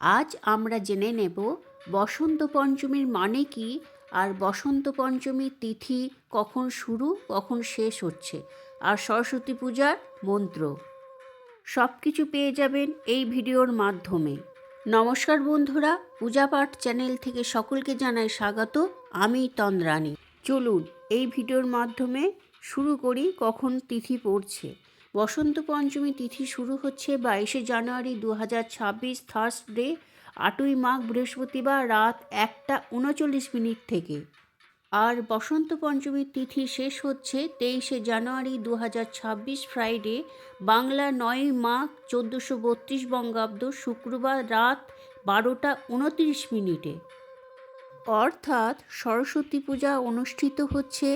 আজ আমরা জেনে নেব বসন্ত পঞ্চমীর মানে কি আর বসন্ত পঞ্চমীর তিথি কখন শুরু, কখন শেষ হচ্ছে আর সরস্বতী পূজার মন্ত্র। সব কিছু পেয়ে যাবেন এই ভিডিওর মাধ্যমে। নমস্কার বন্ধুরা পূজাপাঠ চ্যানেল থেকে সকলকে জানাই স্বাগত, আমি তন্দ্রাণী। চলুন এই ভিডিওর মাধ্যমে শুরু করি কখন তিথি পড়ছে। বসন্ত পঞ্চমী তিথি শুরু হচ্ছে বাইশে জানুয়ারি দু হাজার ছাব্বিশ থার্সডে আটই মাঘ বৃহস্পতিবার রাত একটা উনচল্লিশ মিনিট থেকে। আর বসন্ত পঞ্চমীর তিথি শেষ হচ্ছে তেইশে জানুয়ারি দু হাজার ছাব্বিশ ফ্রাইডে বাংলা নয়ই মাঘ চোদ্দোশো বত্রিশ বঙ্গাব্দ শুক্রবার রাত বারোটা উনত্রিশ মিনিটে। অর্থাৎ সরস্বতী পূজা অনুষ্ঠিত হচ্ছে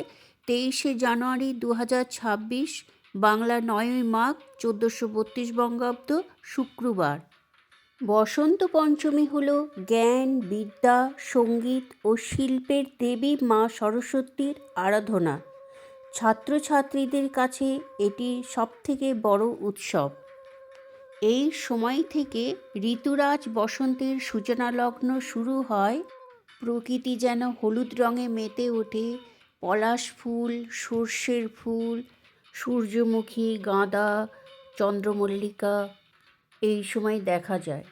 তেইশে জানুয়ারি দু হাজার ছাব্বিশ বাংলা নয়ই মাঘ চোদ্দোশো বত্রিশ বঙ্গাব্দ শুক্রবার। বসন্ত পঞ্চমী হল জ্ঞান, বিদ্যা, সংগীত ও শিল্পের দেবী মা সরস্বতীর আরাধনা। ছাত্রছাত্রীদের কাছে এটি সবথেকে বড় উৎসব। এই সময় থেকে ঋতুরাজ বসন্তের সূচনালগ্ন শুরু হয়। প্রকৃতি যেন হলুদ রঙে মেতে ওঠে। পলাশ ফুল, সর্ষের ফুল সূর্যমুখী, গাঁদা, চন্দ্রমল্লিকা, এই সময় দেখা যায়।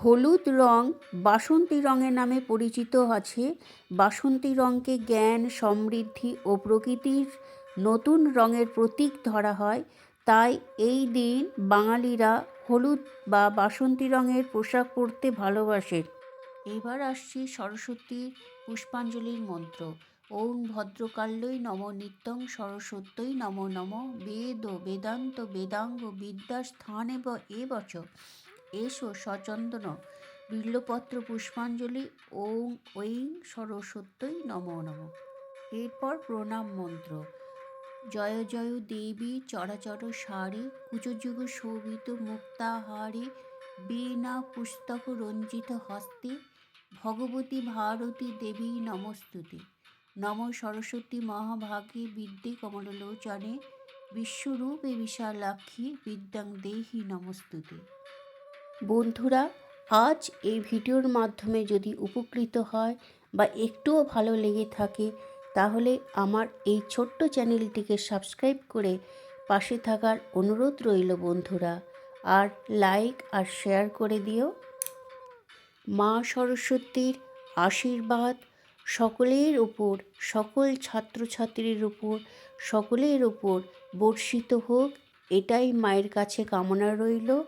হলুদ রং বাসন্তী রঙের নামে পরিচিত আছে। বাসন্তী রঙকে জ্ঞান, সমৃদ্ধি ও প্রকৃতির নতুন রঙের প্রতীক ধরা হয়। তাই এই দিন বাঙালিরা হলুদ বা বাসন্তী রঙের পোশাক পরতে ভালোবাসেন এবার আসছি সরস্বতীর পুষ্পাঞ্জলির মন্ত্র। ওম ভদ্রকাল্যই নম নিত্যং সরস্বত্যই নম নম বেদ বেদান্ত বেদাঙ্গ বিদ্যাস্থানে ব এ বচ এসো সচন্দন বিল্লপত্র পুষ্পাঞ্জলি ওম ঐং সরস্বত্যই নম নম। এরপর প্রণাম মন্ত্র। জয় জয় দেবী চরাচর সারে কুচযুগ শোভিত মুক্তাহারে বীণা পুস্তক রঞ্জিত হস্তে ভগবতী ভারতী দেবী নমস্তুতে। নম সরস্বতী মহাভাগে বিদ্যে কমললোচনে বিশ্বরূপে বিশালাক্ষী বিদ্যাং দেহি নমস্তুতে। বন্ধুরা, আজ এই ভিডিওর মাধ্যমে যদি উপকৃত হয় বা একটুও ভালো লেগে থাকে, তাহলে আমার এই ছোট্ট চ্যানেলটিকে সাবস্ক্রাইব করে পাশে থাকার অনুরোধ রইল বন্ধুরা, আর লাইক আর শেয়ার করে দিও। মা সরস্বতীর আশীর্বাদ সকলের ওপর সকল ছাত্রছাত্রীর উপর, সকলের ওপর বর্ষিত হোক, এটাই মায়ের কাছে কামনা রইল।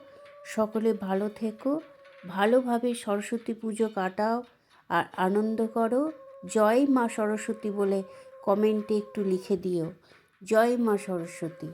সকলে ভালো থেকো, ভালোভাবে সরস্বতী পুজো কাটাও আর আনন্দ করো। জয় মা সরস্বতী বলে কমেন্টে একটু লিখে দিও। জয় মা সরস্বতী।